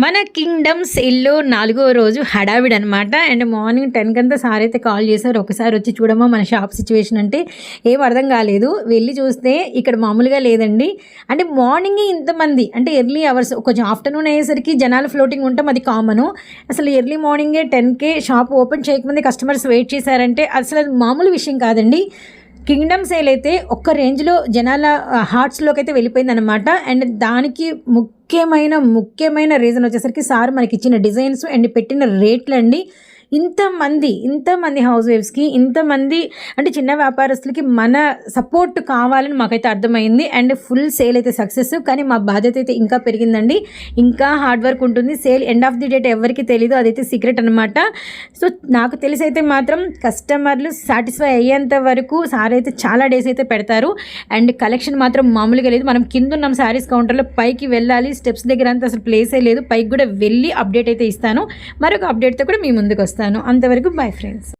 మన కింగ్డమ్స్ ఇల్లు నాలుగో రోజు హడావిడి అనమాట అండ్ మార్నింగ్ టెన్ కంతా సార్ అయితే కాల్ చేశారు. ఒకసారి వచ్చి చూడమా మన షాప్ సిచ్యువేషన్ అంటే ఏం అర్థం కాలేదు. వెళ్ళి చూస్తే ఇక్కడ మామూలుగా లేదండి. అంటే మార్నింగ్ ఇంతమంది అంటే ఎర్లీ అవర్స్ కొంచెం ఆఫ్టర్నూన్ అయ్యేసరికి జనాలు ఫ్లోటింగ్ ఉంటాం అది కామను. అసలు ఎర్లీ మార్నింగే టెన్కే షాప్ ఓపెన్ చేయకముందే కస్టమర్స్ వెయిట్ చేశారంటే అసలు అది మామూలు విషయం కాదండి. కింగ్డమ్ సేల్ అయితే ఒక్క రేంజ్లో జనాల హార్ట్స్లోకి అయితే వెళ్ళిపోయింది అనమాట అండ్ దానికి ముఖ్యమైన ముఖ్యమైన రీజన్ వచ్చేసరికి సార్ మనకి ఇచ్చిన డిజైన్స్ అండ్ పెట్టిన రేట్లు అండి ఇంతమంది ఇంతమంది హౌస్ వైఫ్స్కి ఇంతమంది అంటే చిన్న వ్యాపారస్తులకి మన సపోర్ట్ కావాలని మాకైతే అర్థమైంది. అండ్ ఫుల్ సేల్ అయితే సక్సెస్ కానీ మా బాధ్యత అయితే ఇంకా పెరిగిందండి. ఇంకా హార్డ్ వర్క్ ఉంటుంది. Sale end of the date ఎవరికి తెలీదు అదైతే సీక్రెట్ అనమాట సో నాకు తెలిసి అయితే మాత్రం కస్టమర్లు సాటిస్ఫై అయ్యేంత వరకు సార్ అయితే చాలా డేస్ అయితే పెడతారు. అండ్ కలెక్షన్ మాత్రం మామూలుగా లేదు. మనం కింద ఉన్నాం శారీస్ కౌంటర్లో పైకి వెళ్ళాలి. స్టెప్స్ దగ్గర అంతా అసలు ప్లేసే లేదు. పైకి కూడా వెళ్ళి అప్డేట్ అయితే ఇస్తాను. మరొక అప్డేట్తో కూడా మీ ముందుకు వస్తాను. అంతవరకు బై ఫ్రెండ్స్.